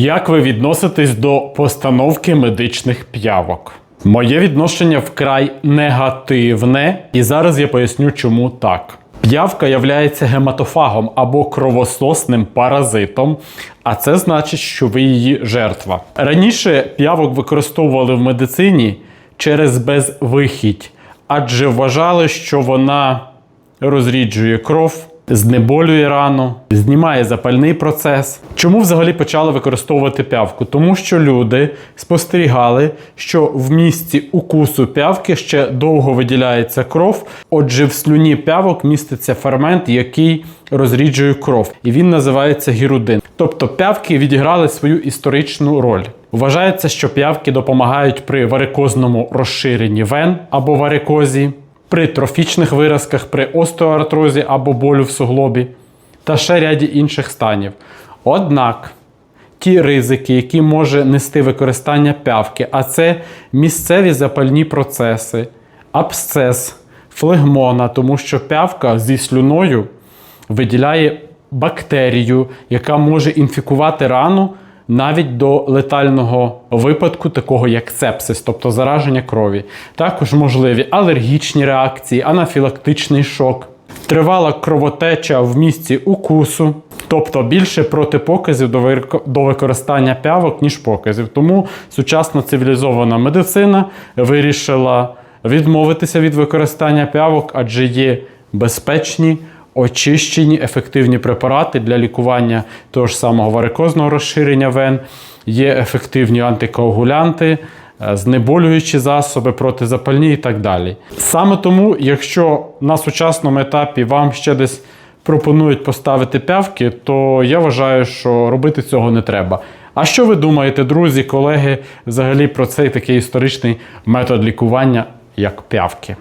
Як ви відноситесь до постановки медичних п'явок? Моє відношення вкрай негативне, і зараз я поясню, чому так. П'явка являється гематофагом або кровососним паразитом, а це значить, що ви її жертва. Раніше п'явок використовували в медицині через безвихідь, адже вважали, що вона розріджує кров, знеболює рану, знімає запальний процес. Чому взагалі почали використовувати п'явку? Тому що люди спостерігали, що в місці укусу п'явки ще довго виділяється кров. Отже, в слюні п'явок міститься фермент, який розріджує кров, і він називається гірудин. Тобто п'явки відіграли свою історичну роль. Вважається, що п'явки допомагають при варикозному розширенні вен або варикозі, при трофічних виразках, при остеоартрозі або болю в суглобі та ще ряді інших станів. Однак ті ризики, які може нести використання п'явки, а це місцеві запальні процеси, абсцес, флегмона, тому що п'явка зі слюною виділяє бактерію, яка може інфікувати рану навіть до летального випадку, такого як сепсис, тобто зараження крові. Також можливі алергічні реакції, анафілактичний шок, тривала кровотеча в місці укусу. Тобто більше протипоказів до використання п'явок, ніж показів. Тому сучасна цивілізована медицина вирішила відмовитися від використання п'явок, адже є безпечні, очищені, ефективні препарати для лікування того ж самого варикозного розширення вен, є ефективні антикоагулянти, е, знеболюючі засоби, протизапальні і так далі. Саме тому, якщо на сучасному етапі вам ще десь пропонують поставити п'явки, то я вважаю, що робити цього не треба. А що ви думаєте, друзі, колеги, взагалі про цей такий історичний метод лікування, як п'явки?